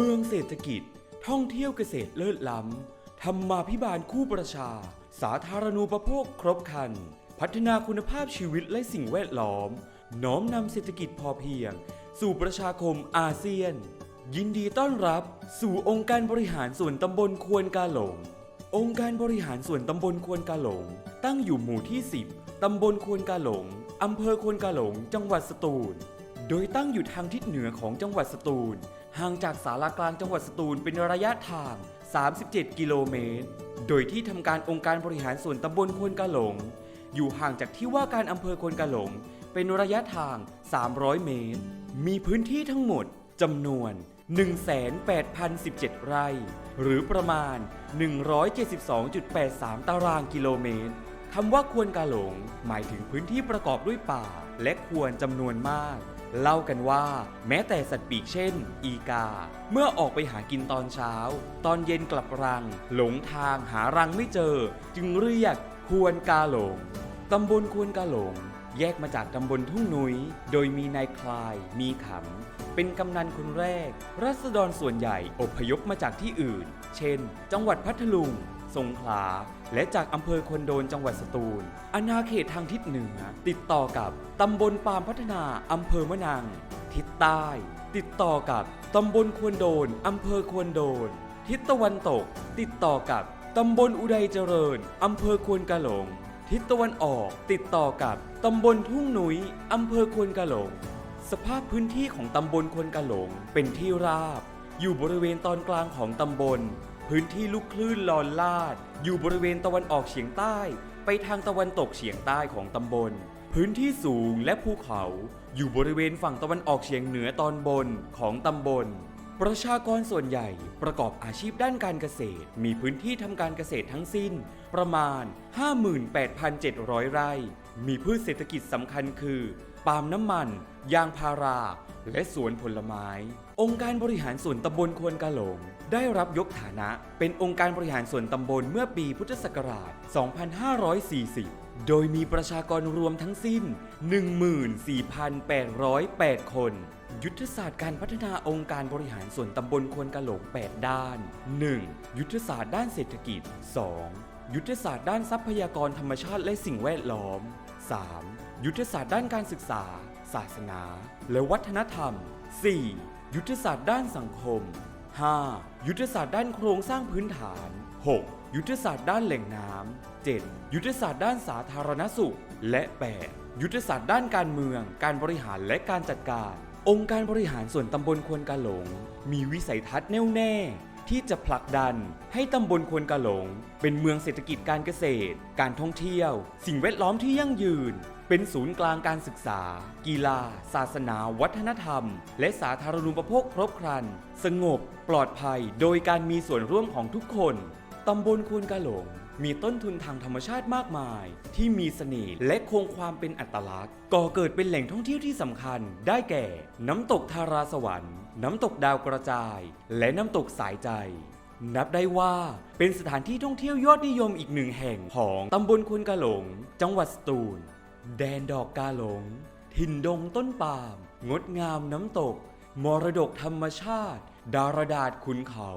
มืองเศรษฐกิจ ท่องเที่ยวเกษตรเลิศล้ำธรรมาพิบาลคู่ประชา สาธารณูปโภคครบคัน พัฒนาคุณภาพชีวิตและสิ่งแวดล้อม น้อมนำเศรษฐกิจพอเพียง สู่ประชาคมอาเซียน ยินดีต้อนรับสู่องค์การบริหารส่วนตำบลควนกาหลง องค์การบริหารส่วนตำบลควนกาหลง ตั้งอยู่หมู่ที่ 10ตำบลควนกาหลงอำเภอควนกาหลง จังหวัดสตูล โดยตั้งอยู่ทางทิศเหนือของจังหวัดสตูล ห่างจากสารากลางจังหวัดสตูลเป็นระยะทาง 37 กิโลเมตร โดยที่ทำการองค์การบริหารส่วนตำบลควนกาหลง อยู่ห่างจากที่ว่าการอำเภอควนกาหลง เป็นระยะทาง 300 เมตร มีพื้นที่ทั้งหมดจำนวน 1,8,017 ไร่ หรือประมาณ 172.83 ตารางกิโลเมตรคำว่าควรกาหลง หมายถึงพื้นที่ประกอบด้วยป่า และควรจำนวนมาก เล่ากันว่า แม้แต่สัตว์ปีกเช่น อีกา เมื่อออกไปหากินตอนเช้า ตอนเย็นกลับรัง หลงทางหารังไม่เจอ จึงเรียกควรกาหลงตำบลควรกาหลง แยกมาจากตำบลทุ่งนุย้ยโดยมีนายคลาย มีขำ เป็นกำนันคนแรก รัษฎรส่วนใหญ่อพยพมาจากที่อื่น เช่น จังหวัดพัทลุง สงขลา และจากอำเภอควนโดนจังหวัดสตูล อาณาเขตทางทิศเหนือ ติดต่อกับตำบลปามพัฒนาอำเภอมะนัง ทิศใต้ ติดต่อกับตำบลควนโดนอำเภอควนโดน ทิศตะวันตก ติดต่อกับตำบลอุดัยเจริญอำเภอควนกาหลง ทิศตะวันออกติดต่อกับตำบลทุ่งหนุยอำเภอควนกาหลง สภาพพื้นที่ของตำบลควนกาหลงเป็นที่ราบ อยู่บริเวณตอนกลางของตำบล พื้นที่ลูกคลื่นลอนลาด อยู่บริเวณตะวันออกเฉียงใต้ ไปทางตะวันตกเฉียงใต้ของตำบล พื้นที่สูงและภูเขา อยู่บริเวณฝั่งตะวันออกเฉียงเหนือตอนบนของตำบล ประชากรส่วนใหญ่ประกอบอาชีพด้านการเกษตร มีพื้นที่ทำการเกษตรทั้งสิ้น ประมาณ 58,700 ไร่ มีพืชเศรษฐกิจสำคัญคือปาล์มน้ำมัน ยางพารา และสวนผลไม้ องค์การบริหารส่วนตำบลควนกาหลง ได้รับยกฐานะ เป็นองค์การบริหารส่วนตำบลเมื่อปีพุทธศักราช 2540 โดยมีประชากรรวมทั้งสิ้น 14,808 คน ยุทธศาสตร์การพัฒนาองค์การบริหารส่วนตำบลควนกาหลง 8 ด้าน 1. ยุทธศาสตร์ด้านเศรษฐกิจ 2. ยุทธศาสตร์ด้านทรัพยากรธรรมชาติและสิ่งแวดล้อม 3. ยุทธศาสตร์ด้านการศึกษา ศาสนา และวัฒนธรรม 4. ยุทธศาสตร์ด้านสังคม 5. ยุทธศาสตร์ด้านโครงสร้างพื้นฐาน 6. ยุทธศาสตร์ด้านแหล่งน้ำ 7. ยุทธศาสตร์ด้านสาธารณสุข และ 8. ยุทธศาสตร์ด้านการเมือง การบริหารและการจัดการ องค์การบริหารส่วนตำบลควนกาหลง มีวิสัยทัศน์แน่วแน่ ที่จะผลักดันให้ตำบลควนกาหลง เป็นเมืองเศรษฐกิจการเกษตร การท่องเที่ยว สิ่งแวดล้อมที่ยั่งยืน เป็นศูนย์กลางการศึกษา กีฬา ศาสนา วัฒนธรรม และสาธารณูปโภคครบครัน สงบ ปลอดภัย โดยการมีส่วนร่วมของทุกคนตำบลควนกาหลง มีต้นทุนทางธรรมชาติมากมาย ที่มีเสน่ห์และคงความเป็นอัตลักษณ์ ก่อเกิดเป็นแหล่งท่องเที่ยวที่สำคัญ ได้แก่ น้ำตกทาราสวรรค์ น้ำตกดาวกระจาย และน้ำตกสายใจ นับได้ว่าเป็นสถานที่ท่องเที่ยวยอดนิยมอีกหนึ่งแห่งของตำบลควนกาหลง จังหวัดสตูล แดนดอกกาหลง ถิ่นดงต้นปาล์มงดงามน้ำตก มรดกธรรมชาติ ดารดาษขุนเขา